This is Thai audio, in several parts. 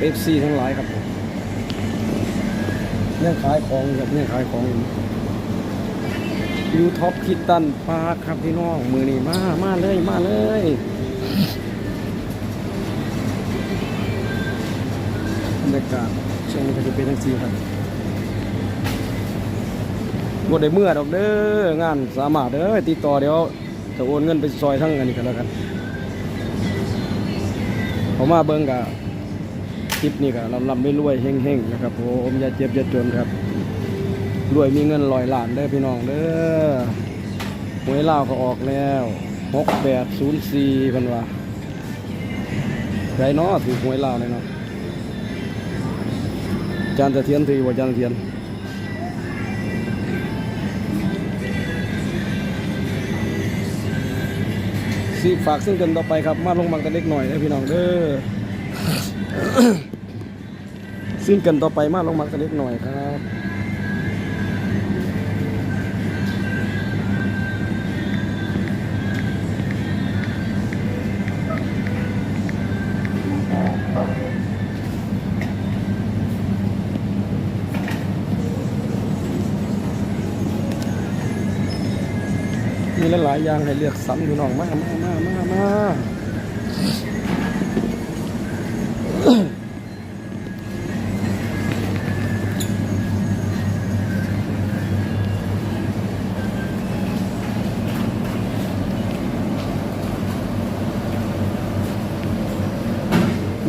เอฟซีทั้งหลายครับผมเนี่ยขายของครับเนี่ยขายของยูท็อปคิดตันปาร์คครับพี่น้องมือนี่มามาเลยมาเลยบรรยากาศช่วงนี้จะเป็นทั้งซีครับบ่ได้เมื่อดอกเด้องานสามารถเด้อติดต่อเดี๋ยวจะโอนเงินไปซอยทั้งอันนี้กันแล้วกันผมมาเบิ่งกับ ลิปนี้ก็ลำลำไม่รวยๆเฮงๆนะครับผมอย่าเจ็บอย่าจนครับรวยมีเงินลอยล้านเด้พี่น้องเด้อหวยลาวก็ออกแล้วหกแปดศูนย์สี่พันว่าไรเนาะถือหวยลาวเลยเนาะจานตะเทียนถือว่าจานตะเทียนสิฝากซึ่งกันต่อไปครับ มาลงมังกันเล็กหน่อยนะพี่น้องเด้อ ซึ่งกันต่อไปมาลงมากันเล็กหน่อยครับมีหลายๆอย่างให้เลือกสรรพี่น้องมากมากมามามาบ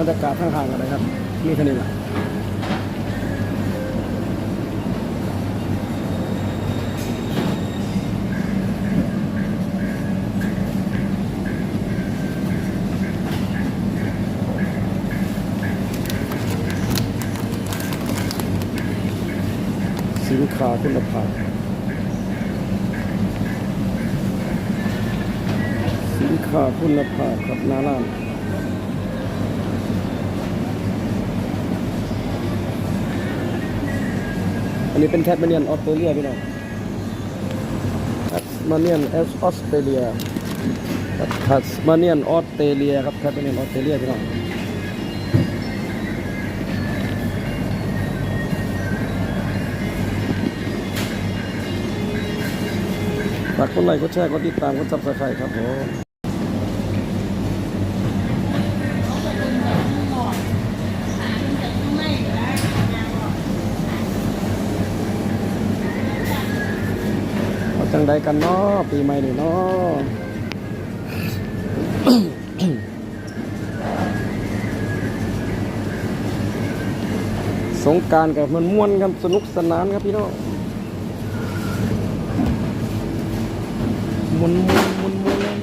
รยากาศข้างๆกันเลยครับมีเท่านี้แหละสินค้าคุณภาพ สินค้าคุณภาพครับน้าร้าน อันนี้เป็นแคทมาเนียนออสเตรเลียพี่น้องแคทมาเนียนออสเตรเลียแคทมาเนียนออสเตรเลียครับแคทมาเนียนออสเตรเลียพี่น้องฝากกดไลค์กดแชร์กดติดตามกดซับสไครต์ครับผม จังใดกันเนาะปีใหม่นี่เนาะสงการกับมันม่วนกันสนุกสนานครับพี่น้องมวนมวนมวนมวน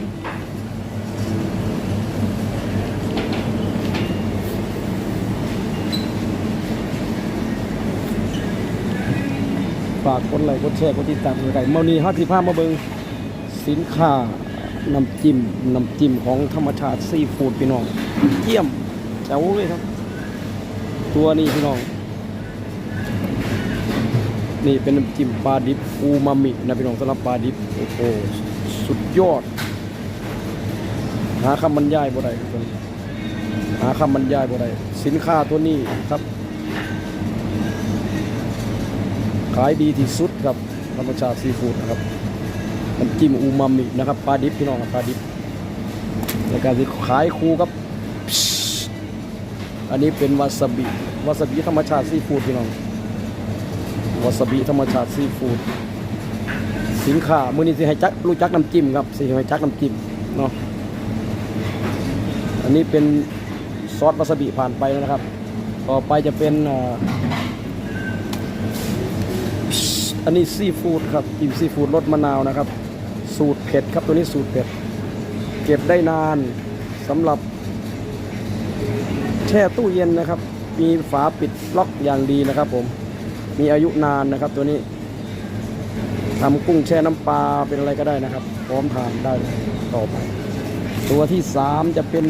ฝากกดไลค์กดแชร์กดติดตามกันไก่เมื่อนี้ห้าสิบห้ามาเบิงสินค้าน้ำจิ้มน้ำจิ้มของธรรมชาติซีฟู้ดพี่น้องเยี่ยมแจ๋วเลยครับ ตัวนี้พี่น้อง นี่เป็นน้ำจิ้มปลาดิบอูมามินะพี่น้องสำหรับปลาดิบโอ้โหสุดยอด หาคำบรรยายบ่ได้ครับหาคำบรรยายบ่ได้สินค้าตัวนี้ครับ ขายดีที่สุดครับธรรมชาติซีฟู้ดนะครับน้ำจิ้มอูมามินะครับปลาดิบพี่น้องครับปลาดิบในการที่ขายคู่กับ อันนี้เป็นวาซาบิวาซาบิธรรมชาติซีฟู้ดพี่น้องวาซาบิธรรมชาติซีฟู้ดสินค้ามื้อนี้สิให้จักรู้จักน้ำจิ้มครับสิให้จักน้ำจิ้มเนาะอันนี้เป็นซอสวาซาบิผ่านไปแล้วนะครับ ต่อไปจะเป็น อันนี้ซีฟู้ดครับจิ้มซีฟู้ดรสมะนาวนะครับ สูตรเผ็ดครับตัวนี้สูตรเผ็ด เก็บได้นานสำหรับ แช่ตู้เย็นนะครับ มีฝาปิดล็อกอย่างดีนะครับ ผมมีอายุนานนะครับ ตัวนี้ทำกุ้งแช่น้ำปลาเป็นอะไรก็ได้นะครับ พร้อมทานได้ต่อไป ตัวที่สามจะเป็น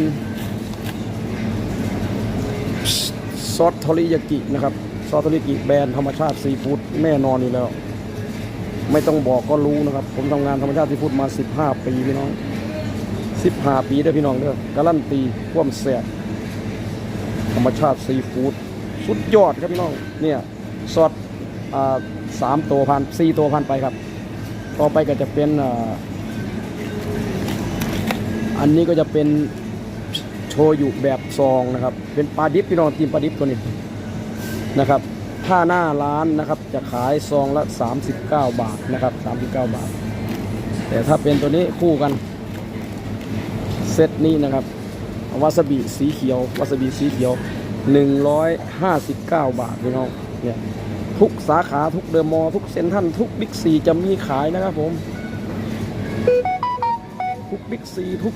ซอสทอริยากินะครับซอสทอริยากิแบรนด์ธรรมชาติซีฟู้ดแน่นอนอยู่แล้ว ไม่ต้องบอกก็รู้นะครับ ผมทำงานธรรมชาติซีฟูดมา 15 ปีพี่น้อง 15 ปีเด้พี่น้องเด้อการันตีความแซ่บธรรมชาติซีฟู้ดสุดยอดครับพี่น้องเนี่ยสดอ่าสามตัวพันสี่ตัวพันไปครับ ต่อไปก็จะเป็นอ,อันนี้ก็จะเป็นโชยุแบบซองนะครับ เป็นปลาดิบพี่น้องทีมปลาดิบตัวนี้นะครับ ถ้าหน้าร้านนะครับจะขายซองละ 39 บาทนะครับ 39 บาท แต่ถ้าเป็นตัวนี้คู่กัน เซตนี้นะครับวาซาบิสีเขียววาซาบิสีเขียว 159 บาทพี่น้องเนี่ยทุกสาขาทุกเดอะมอลล์ทุกเซ็นทรัลทุกบิ๊กซีจะมีขายนะครับผม ทุกบิ๊กซีทุก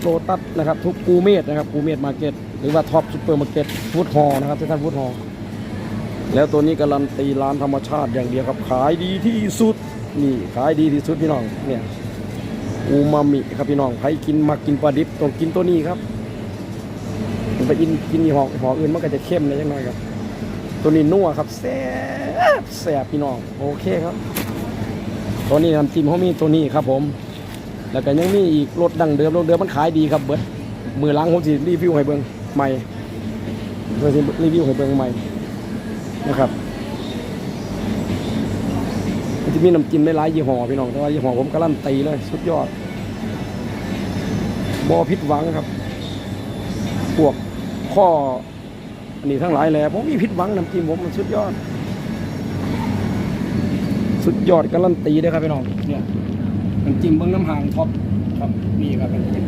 โลตัสนะครับ ทุกกูเมดนะครับกูเมดมาร์เก็ตหรือว่าท็อปซูเปอร์มาร์เก็ตฟูดฮอลนะครับเซ็นทรัลฟูดฮอล แล้วตัวนี้การันตีร้านธรรมชาติอย่างเดียวครับ ขายดีที่สุดนี่ขายดีที่สุดพี่น้องเนี่ยอูมามิครับพี่น้องใครกินมากินปลาดิบต้องกินตัวนี้ครับไปกินกินยี่ห้อหออื่นมันก็จะเข้มเลยยังไงครับ ตัวนี้นัวครับแซ่บแซ่บพี่น้องโอเคครับ ตัวนี้น้ำจิ้มเขามีตัวนี้ครับผม แล้วก็ยังมีอีกรสดังเดิมรสเดิมมันขายดีครับเบิดมือล้างผมสิรีวิวให้เบิ่งใหม่เพื่อรีวิวให้เบิ่งใหม่ นะครับมันจะมีน้ำจิ้มหลายยี่ห้อพี่น้องแต่ว่ายี่ห้อผมการันตีเลยสุดยอดบอพิษหวังครับพวกข้ออันนี้ทั้งหลายแหละผมมีพิษหวังน้ำจิ้มผมมันสุดยอด สุดยอดการันตีเลยครับพี่น้องเนี่ยน้ำจิ้มเบิ้งน้ำหางท็อปครับนี่ครับน้ำจิ้ม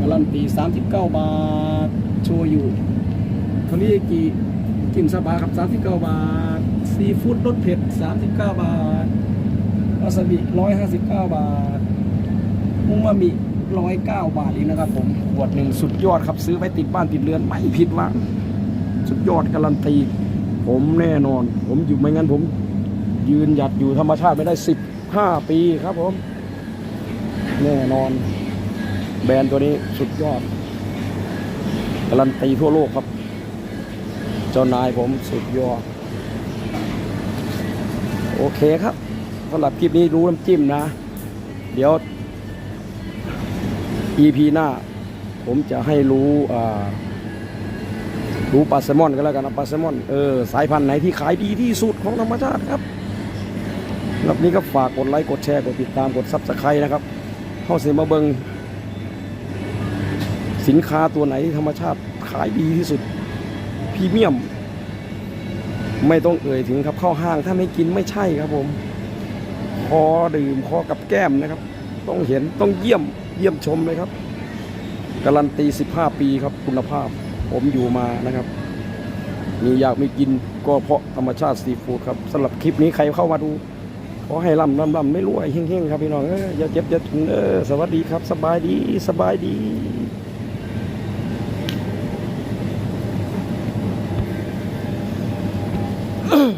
การันตี39 บาทโชยุเท่านี้กี่ จิ้มสบาครับ 39 บาท ซีฟู้ดรสเผ็ด 39 บาทวาซาบิ 159 บาทอูมามิ 109 บาทเองนะครับผม ขวดหนึ่งสุดยอดครับ ซื้อไว้ติดบ้านติดเรือนไม่ผิดหวังสุดยอดการันตี ผมแน่นอน ผมอยู่ไม่งั้นผมยืนหยัดอยู่ธรรมชาติไม่ได้ 15 ปีครับผม แน่นอน แบรนด์ตัวนี้สุดยอดการันตีทั่วโลกครับ เจ้านายผมสุดยอด โอเคครับสำหรับคลิปนี้รู้น้ำจิ้มนะ เดี๋ยว EP หน้า ผมจะให้รู้รู้ปลาแซลมอนก็แล้วกันนะปลาแซลมอนเออสายพันธุ์ไหนที่ขายดีที่สุดของธรรมชาติครับรับนี้ก็ฝากกดไลค์กดแชร์กดติดตามกดซับสไครต์นะครับ เข้าเสียมาเบิงสินค้าตัวไหนที่ธรรมชาติขายดีที่สุด รีเมียม ไม่ต้องเอ่ยถึงครับเข้าห้างถ้าไม่กินไม่ใช่ครับผม คอดื่มคอกับแก้มนะครับ ต้องเห็นต้องเยี่ยมเยี่ยมชมเลยครับ การันตี 15 ปีครับคุณภาพ ผมอยู่มานะครับ มีอยากมีกินก็เพราะธรรมชาติซีฟู้ดครับสำหรับคลิปนี้ใครเข้ามาดูขอให้ร่ำร่ำร่ำไม่รวยเฮ้งๆครับพี่น้องเอออย่าเจ็บอย่าทุนเออสวัสดีครับ สบายดีสบายดี Oh.